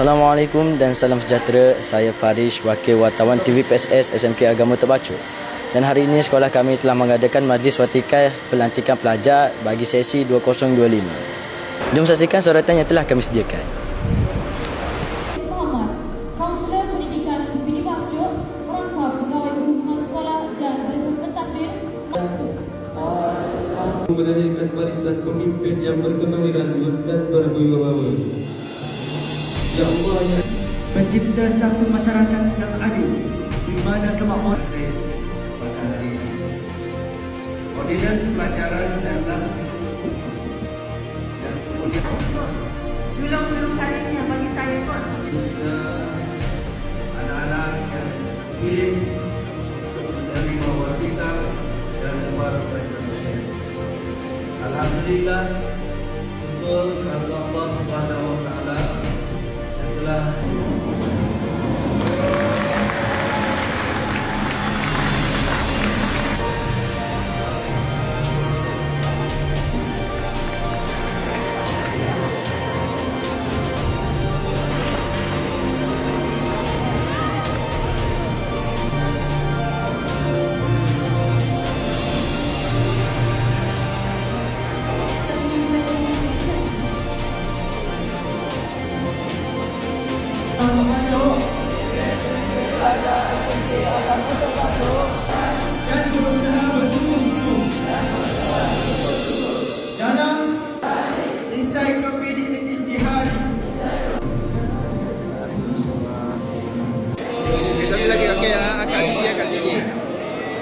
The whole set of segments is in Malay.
Assalamualaikum dan salam sejahtera. Saya Farish, Wakil Wartawan TV PSS SMK Agama Terbacu. Dan hari ini sekolah kami telah mengadakan majlis watikai pelantikan pelajar bagi sesi 2025. Jom saksikan sorotan yang telah kami sediakan. Muhammad, Kaunselor Pendidikan Bini Bakcuk, Perangkap Pegawai Hubungan Sekolah dan Berikut Pentadbir. mendirikan barisan pemimpin yang berkemahiran dan berwibawa. Ya Allah ya mencipta satu masyarakat yang adil di mana kemampuan pada hari ini. Pelajaran 19 dan kemudian Julung-julung kali ini yang bagi saya tuan. khususnya anak-anak yang pilih untuk menerima watika dan para pelajar sekalian. Alhamdulillah betul kata Allah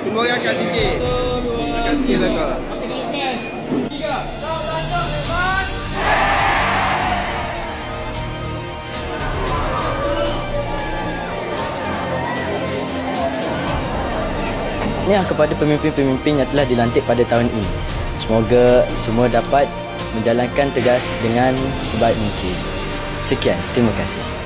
Semua orang akak sini. Akak sini lah kau. Tahniah kepada pemimpin-pemimpin yang telah dilantik pada tahun ini. Semoga semua dapat menjalankan tugas dengan sebaik mungkin. Sekian, terima kasih.